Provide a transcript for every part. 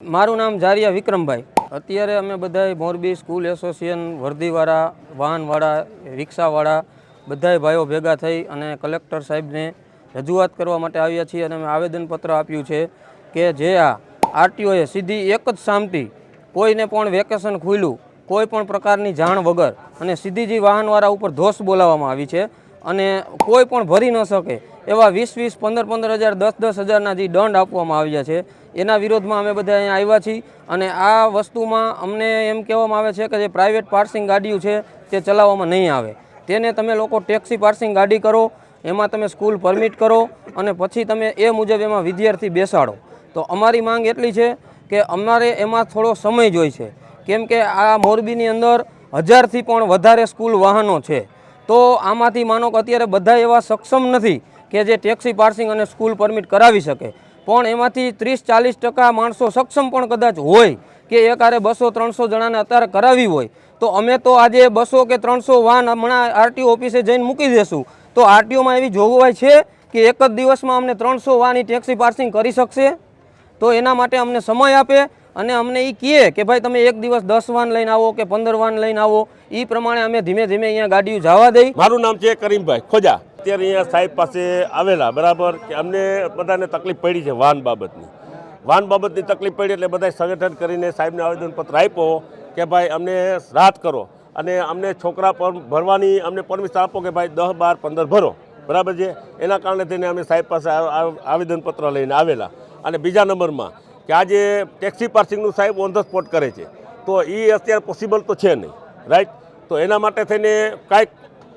મારું નામ જારિયા વિક્રમભાઈ. અત્યારે અમે બધાય મોરબી સ્કૂલ એસોસિએશન વર્દીવાળા વાહનવાળા, રિક્ષાવાળા બધાય ભાઈઓ ભેગા થઈ અને કલેક્ટર સાહેબને રજૂઆત કરવા માટે આવ્યા છીએ અને અમે આવેદનપત્ર આપ્યું છે કે જે આ આરટીઓએ સીધી એક જ સામટી કોઈને પણ વેકેશન ખુલ્યું, કોઈ પણ પ્રકારની જાણ વગર અને સીધી જ વાહનવાળા ઉપર ધોષ બોલાવવામાં આવી છે. અને કોઈ પણ ભરી ન શકે એવા વીસ વીસ, પંદર પંદર હજાર, દસ દસ હજારના જે દંડ આપવામાં આવ્યા છે, એના વિરોધમાં અમે બધા અહીંયા આવ્યા છીએ અને આ વસ્તુમાં અમને એમ કહેવામાં આવે છે કે જે પ્રાઇવેટ પાર્સિંગ ગાડીઓ છે તે ચલાવવામાં નહીં આવે. તેને તમે લોકો ટેક્સી પાર્સિંગ ગાડી કરો, એમાં તમે સ્કૂલ પરમિટ કરો અને પછી તમે એ મુજબ એમાં વિદ્યાર્થી બેસાડો. તો અમારી માંગ એટલી છે કે અમારે એમાં થોડો સમય જોઈ છે કેમ કે આ મોરબીની અંદર હજારથી પણ વધારે સ્કૂલ વાહનો છે. તો આમાંથી માનો કે અત્યારે બધા એવા સક્ષમ નથી કે જે ટેક્સી પાર્સિંગ અને સ્કૂલ પરમિટ કરાવી શકે. પણ એમાંથી ત્રીસ ચાલીસ ટકા માણસો સક્ષમ પણ કદાચ હોય કે એક આરે બસો ત્રણસો જણાને અત્યારે કરાવી હોય, તો અમે તો આજે બસો કે ત્રણસો વાહન હમણાં આરટીઓ ઓફિસે જઈને મૂકી દેશું. તો આરટીઓમાં એવી જોગવાઈ છે કે એક જ દિવસમાં અમને ત્રણસો વાહની ટેક્સી પાર્સિંગ કરી શકશે? તો એના માટે અમને સમય આપે અને અમને એ કહે કે ભાઈ તમે એક દિવસ દસ વાન લઈને આવો કે પંદર વાન લઈને આવો એ પ્રમાણે અમે ધીમે ધીમે અહીંયા ગાડીઓ જવા દઈ. મારું નામ છે કરીમભાઈ ખોજા. અત્યારે અહીંયા સાહેબ પાસે આવેલા, બરાબર? કે અમને બધાને તકલીફ પડી છે વાન બાબતની. વાન બાબતની તકલીફ પડી એટલે બધા સંગઠન કરીને સાહેબને આવેદનપત્ર આપ્યો કે ભાઈ અમને રાહત કરો. અને અમને છોકરા પર ભરવાની અમને પરમિશન આપો કે ભાઈ દસ બાર પંદર ભરો. બરાબર છે? એના કારણે થઈને અમે સાહેબ પાસે આવેદનપત્ર લઈને આવેલા. અને બીજા નંબરમાં કે આજે ટેક્સી પાર્સિંગનું સાહેબ ઓન ધ સ્પોટ કરે છે. તો એ અત્યારે પોસિબલ તો છે નહીં રાઈટ તો એના માટે થઈને કાંઈક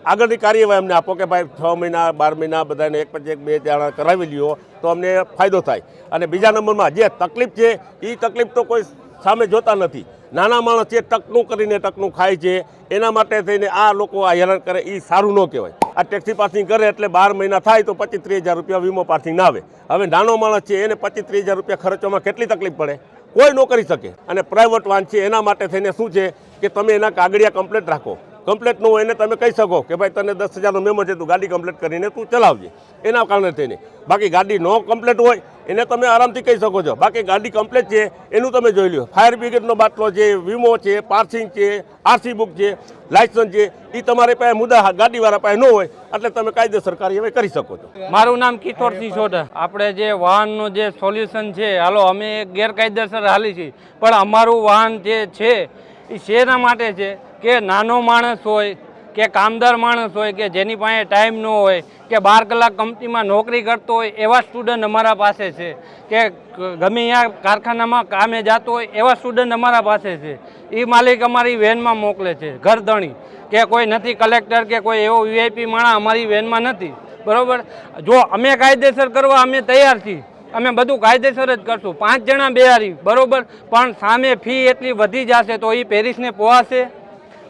આગળની કાર્યવાહી અમને આપો કે ભાઈ છ મહિના, બાર મહિના બધાને એક પછી એક બે જણા કરાવી લ્યો તો અમને ફાયદો થાય. અને બીજા નંબરમાં જે તકલીફ છે એ તકલીફ તો કોઈ સામે જોતા નથી. નાના માણસ છે ટકનું કરીને ટકનું ખાય છે, એના માટે થઈને આ લોકો આ હેરાન કરે એ સારું ન કહેવાય. આ ટેક્સી પાસિંગ કરે એટલે બાર મહિના થાય તો પચીસ ત્રીસ હજાર રૂપિયા વીમો પાર્સિંગ ના આવે. હવે નાનો માણસ છે, એને પચીસ ત્રીસ હજાર રૂપિયા ખર્ચવામાં કેટલી તકલીફ પડે? કોઈ ન કરી શકે. અને પ્રાઇવેટ વાન છે, એના માટે થઈને શું છે કે તમે એના કાગળિયા કમ્પ્લેટ રાખો. કમ્પ્લેટ ન હોય એને તમે કહી શકો કે ભાઈ તને દસ હજારનો મેમો છે, તું ગાડી કમ્પ્લેટ કરીને તું ચલાવજે. એના કારણે થઈને. બાકી ગાડી નો કમ્પ્લેટ હોય, એને તમે આરામથી કહી શકો છો. બાકી ગાડી કમ્પ્લેટ છે, એનું તમે જોઈ લો ફાયર બ્રિગેડનો બાટલો છે, વીમો છે, પાર્સિંગ છે, આરસી બુક છે, લાયસન્સ છે એ તમારી પાસે મુદ્દા ગાડીવાળા પાસે ન હોય, એટલે તમે કાયદેસર કાર્યવાહી કરી શકો છો. મારું નામ કિશોરસિંહ સોઢા. આપણે જે વાહનનું જે સોલ્યુશન છે, હાલો, અમે ગેરકાયદેસર હાલી છીએ પણ અમારું વાહન જે છે એ શેના માટે છે? કે નાનો માણસ હોય, કે કામદાર માણસ હોય, કે જેની પાસે ટાઈમ ન હોય, કે બાર કલાક કંપનીમાં નોકરી કરતો હોય, એવા સ્ટુડન્ટ અમારા પાસે છે. કે ગમે ત્યાં કારખાનામાં કામે જતો હોય, એવા સ્ટુડન્ટ અમારા પાસે છે. એ માલિક અમારી વેનમાં મોકલે છે, ઘરધણી. કે કોઈ નથી કલેક્ટર કે કોઈ એવો વીઆઈપી માણસ અમારી વેનમાં નથી. બરાબર? જો અમે કાયદેસર કરવા અમે તૈયાર છીએ. અમે બધું કાયદેસર જ કરશું. પાંચ જણા બેહારી, બરોબર? પણ સામે ફી એટલી વધી જશે તો એ પેરિસને પોહાશે.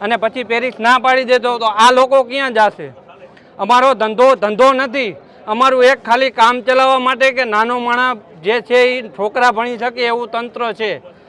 અને પછી પેરિસ ના પાડી દેતો તો આ લોકો ક્યાં જશે? અમારો ધંધો ધંધો નથી. અમારું એક ખાલી કામ ચલાવવા માટે કે નાનો માણસ જે છે એ છોકરા ભણી શકે એવું તંત્ર છે.